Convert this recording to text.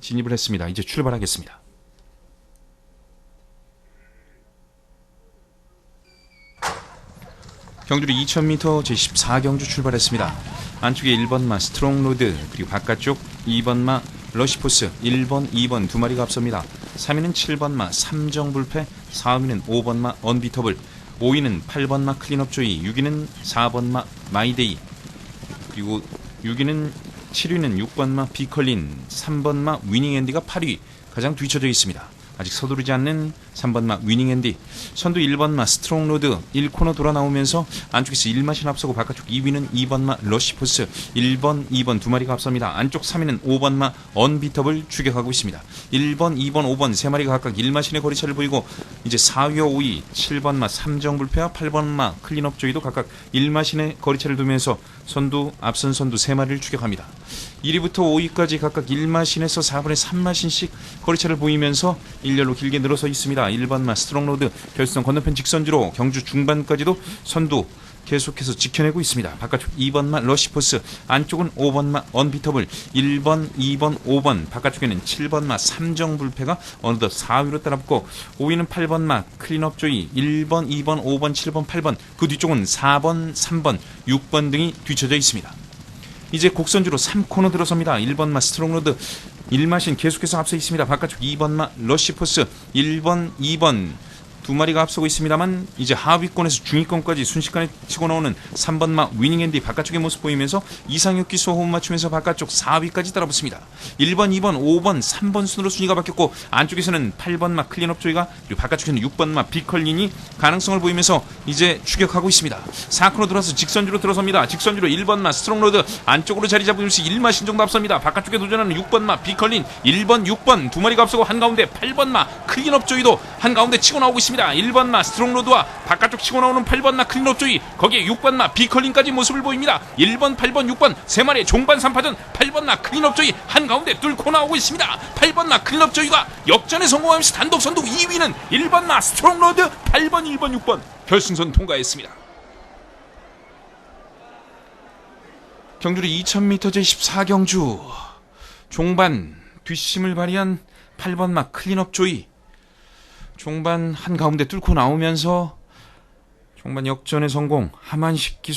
진입을 했습니다. 이제 출발하겠습니다. 경주리 2000m 제14경주 출발했습니다. 안쪽에 1번마 스트롱로드 그리고 바깥쪽 2번마 러시포스 1번, 2번 두 마리가 앞섭니다. 3위는 7번마 삼정불패 4위는 5번마 언비터블 5위는 8번마 클린업조이 6위는 4번마 마이데이 그리고 6위는 7위는 6번마 비컬린 3번마 위닝앤디가 8위 가장 뒤쳐져 있습니다. 아직 서두르지 않는 3번 마 위닝 앤디. 선두 1번 마 스트롱 로드 1코너 돌아 나오면서 안쪽에서 1마신 앞서고 바깥쪽 2위는 2번 마 러시포스. 1번 2번 두 마리가 앞섭니다. 안쪽 3위는 5번 마 언비터블 추격하고 있습니다. 1번 2번 5번 세 마리가 각각 1마신의 거리차를 보이고 이제 4위와 5위 7번 마 삼정불패와 8번 마 클린업 조이도 각각 1마신의 거리차를 두면서 선두 앞선 선두 세 마리를 추격합니다. 1위부터 5위까지 각각 1마신에서 4분의 3마신씩 거리차를 보이면서 일렬로 길게 늘어서 있습니다. 1번마 스트롱로드 결승 건너편 직선주로 경주 중반까지도 선두 계속해서 지켜내고 있습니다. 바깥쪽 2번마 러시포스, 안쪽은 5번마 언비터블, 1번, 2번, 5번, 바깥쪽에는 7번마 삼정불패가 어느덧 4위로 따라붙고 5위는 8번마 클린업 조이, 1번, 2번, 5번, 7번, 8번, 그 뒤쪽은 4번, 3번, 6번 등이 뒤쳐져 있습니다. 이제 곡선주로 3코너 들어섭니다. 1번마 스트롱로드 1마신 계속해서 앞서 있습니다. 바깥쪽 2번마 러시포스 1번 2번 두 마리가 앞서고 있습니다만 이제 하위권에서 중위권까지 순식간에 치고 나오는 3번마 위닝앤디 바깥쪽의 모습 보이면서 이상혁 기수 호흡 맞추면서 바깥쪽 4위까지 따라붙습니다. 1번, 2번, 5번, 3번 순으로 순위가 바뀌었고 안쪽에서는 8번마 클린업 조이가 그리고 바깥쪽에는 6번마 비컬린이 가능성을 보이면서 이제 추격하고 있습니다. 4코너 들어서 직선주로 들어섭니다. 직선주로 1번마 스트롱로드 안쪽으로 자리 잡으면서 1마신 정도 앞섭니다. 바깥쪽에 도전하는 6번마 비컬린 1번, 6번 두 마리가 앞서고 한가운데 8번마 클린업 조이도 한가운데 치고 나오고 있습니다. 1번마 스트롱로드와 바깥쪽 치고 나오는 8번마 클린업 조이 거기에 6번마 비컬린까지 모습을 보입니다. 1번, 8번, 6번 세 마리의 종반 3파전 8번마 클린업 조이 한가운데 뚫고 나오고 있습니다. 8번마 클린업 조이가 역전에 성공하면서 단독 선두 2위는 1번마 스트롱로드 8번, 1번, 6번 결승선 통과했습니다. 경주리 2000m 제14경주 종반 뒷심을 발휘한 8번마 클린업 조이 종반 한가운데 뚫고 나오면서 종반 역전의 성공 하만식 기수